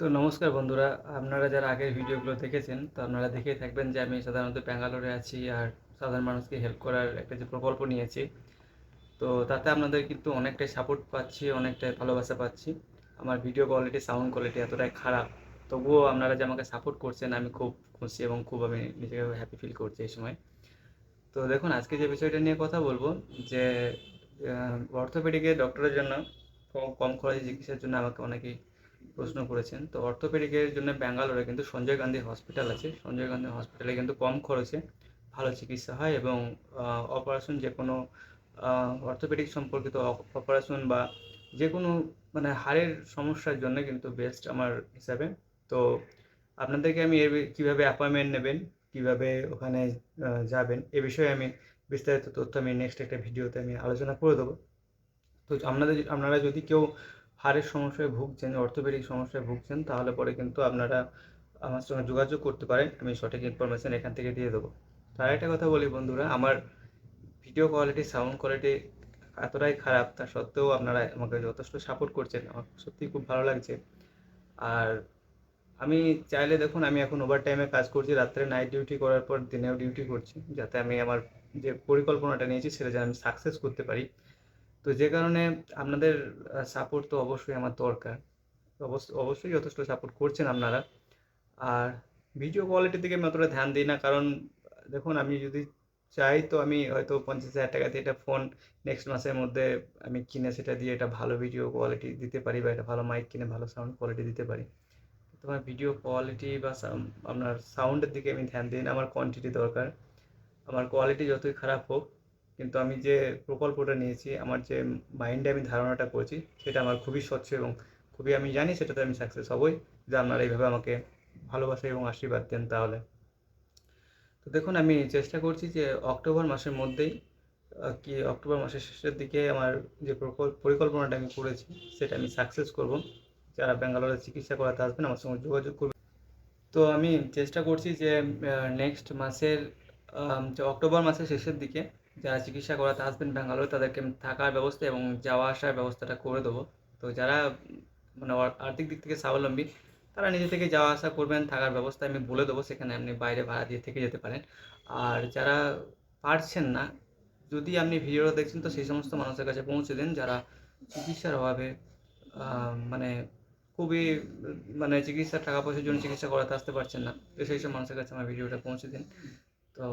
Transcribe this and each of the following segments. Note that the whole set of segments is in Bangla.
তো নমস্কার বন্ধুরা, আপনারা যারা আগের ভিডিওগুলো দেখেছেন, তো আপনারা দেখেই থাকবেন যে আমি সাধারণত ব্যাঙ্গালোরে আছি আর সাধারণ মানুষকে হেল্প করার একটা যে প্রকল্প নিয়েছি। তো তাতে আপনাদের কিন্তু অনেকটাই সাপোর্ট পাচ্ছি, অনেকটাই ভালোবাসা পাচ্ছি। আমার ভিডিও কোয়ালিটি সাউন্ড কোয়ালিটি এতটাই খারাপ। তবুও আপনারা যে আমাকে সাপোর্ট করছেন, আমি খুব খুশি এবং খুব আমি নিজেকে হ্যাপি ফিল করছি এই সময়। তো দেখুন, আজকে যে বিষয়টা নিয়ে কথা বলব, যে অর্থোপেডিকের ডক্টরের জন্য কম- খরচে চিকিৎসার জন্য আমাকে অনেকেই প্রশ্ন করেছেন। তো অর্থোপেডিকের জন্য ব্যাঙ্গালোরে কিন্তু সঞ্জয় গান্ধী হসপিটাল আছে। সঞ্জয় গান্ধী হসপিটালে কিন্তু কম খরচে ভালো চিকিৎসা হয় এবং অপারেশন যে কোনো অর্থোপেডিক সম্পর্কিত অপারেশন বা যে কোনো মানে হাড়ের সমস্যার জন্য কিন্তু বেস্ট আমার হিসাবে। তো আপনাদেরকে আমি এর কীভাবে অ্যাপয়েন্টমেন্ট নেবেন, কীভাবে ওখানে যাবেন, এ বিষয়ে আমি বিস্তারিত তথ্য আমি নেক্সট একটা ভিডিওতে আমি আলোচনা করে দেবো। তো আপনাদের, আপনারা যদি কেউ হাড়ের সমস্যায় ভুগছেন, অর্থোপেডিক সমস্যায় ভুগছেন, তাহলে পরে কিন্তু আপনারা আমার সঙ্গে যোগাযোগ করতে পারেন, আমি সঠিক ইনফরমেশান এখান থেকে দিয়ে দেবো। তার একটা কথা বলি বন্ধুরা, আমার ভিডিও কোয়ালিটি সাউন্ড কোয়ালিটি এতটাই খারাপ, তা সত্ত্বেও আপনারা আমাকে যথেষ্ট সাপোর্ট করছেন, আমার সত্যিই খুব ভালো লাগছে। আর আমি চাইলে দেখুন, আমি এখন ওভার টাইমে কাজ করছি, রাত্রে নাইট ডিউটি করার পর দিনেও ডিউটি করছি, যাতে আমি আমার যে পরিকল্পনাটা নিয়েছি, সেটা যেন আমি সাকসেস করতে পারি। তো যে কারণে আপনাদের সাপোর্ট তো অবশ্যই আমার দরকার। অবশ্য অবশ্যই যথেষ্ট সাপোর্ট করছেন আপনারা। আর ভিডিও কোয়ালিটির দিকে আমি অতটা ধ্যান দিই না, কারণ, দেখুন, আমি যদি চাই তো আমি হয়তো পঞ্চাশ হাজার টাকা দিয়ে একটা ফোন নেক্সট মাসের মধ্যে আমি কিনে সেটা দিয়ে এটা ভালো ভিডিও কোয়ালিটি দিতে পারি বা এটা ভালো মাইক কিনে ভালো সাউন্ড কোয়ালিটি দিতে পারি। তোমার ভিডিও কোয়ালিটি বা আপনার সাউন্ডের দিকে আমি ধ্যান দিই না, আমার কোয়ান্টিটি দরকার। আমার কোয়ালিটি যতই খারাপ হোক কিন্তু আমি যে প্রকল্পটা নিয়েছি, আমার যে মাইন্ডে আমি ধারণাটা করেছি, সেটা আমার খুবই স্বচ্ছ এবং খুবই আমি জানি সেটাতে আমি সাকসেস হবই। যে আপনারা এইভাবে আমাকে ভালোবাসা এবং আশীর্বাদ দেন তাহলে। তো দেখুন, আমি চেষ্টা করছি যে অক্টোবর মাসের মধ্যেই কি অক্টোবর মাসের শেষের দিকে আমার যে প্রকল্প পরিকল্পনাটা আমি করেছি, সেটা আমি সাকসেস করব। যারা ব্যাঙ্গালোরে চিকিৎসা করাতে আসবেন, আমার সঙ্গে যোগাযোগ করবে তো আমি চেষ্টা করছি যে নেক্সট মাসের অক্টোবর মাসের শেষের দিকে যারা চিকিৎসা করাতে আসবেন ব্যাঙ্গালোর, তাদেরকে থাকার ব্যবস্থা এবং যাওয়া আসার ব্যবস্থাটা করে দেবো। তো যারা মানে আর্থিক দিক থেকে স্বাবলম্বী, তারা নিজে থেকে যাওয়া আসা করবেন, থাকার ব্যবস্থা আমি বলে দেবো, সেখানে আপনি বাইরে ভাড়া দিয়ে থেকে যেতে পারেন। আর যারা পারছেন না, যদি আপনি ভিডিওটা দেখছেন, তো সেই সমস্ত মানুষের কাছে পৌঁছে দিন, যারা চিকিৎসার অভাবে মানে খুবই মানে চিকিৎসার টাকা পয়সার জন্য চিকিৎসা করাতে আসতে পারছেন না, তো সেই সব মানুষের কাছে আমার ভিডিওটা পৌঁছে দিন। তো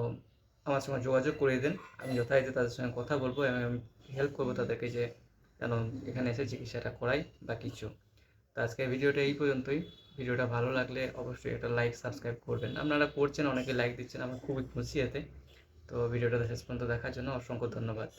আমার সঙ্গে যোগাযোগ করিয়ে দিন। আমি যথারীতি তাদের সঙ্গে কথা বলব এবং আমি হেল্প করব তাদেরকে যে কেন এখানে এসে চিকিৎসাটা করাই বা কিছু। তো আজকে ভিডিওটা এই পর্যন্তই। ভিডিওটা ভালো লাগলে অবশ্যই একটা লাইক সাবস্ক্রাইব করবেন। আপনারা করছেন, অনেকে লাইক দিচ্ছেন, আমার খুবই খুশি এতে। তো ভিডিওটা শেষ পর্যন্ত দেখার জন্য অসংখ্য ধন্যবাদ।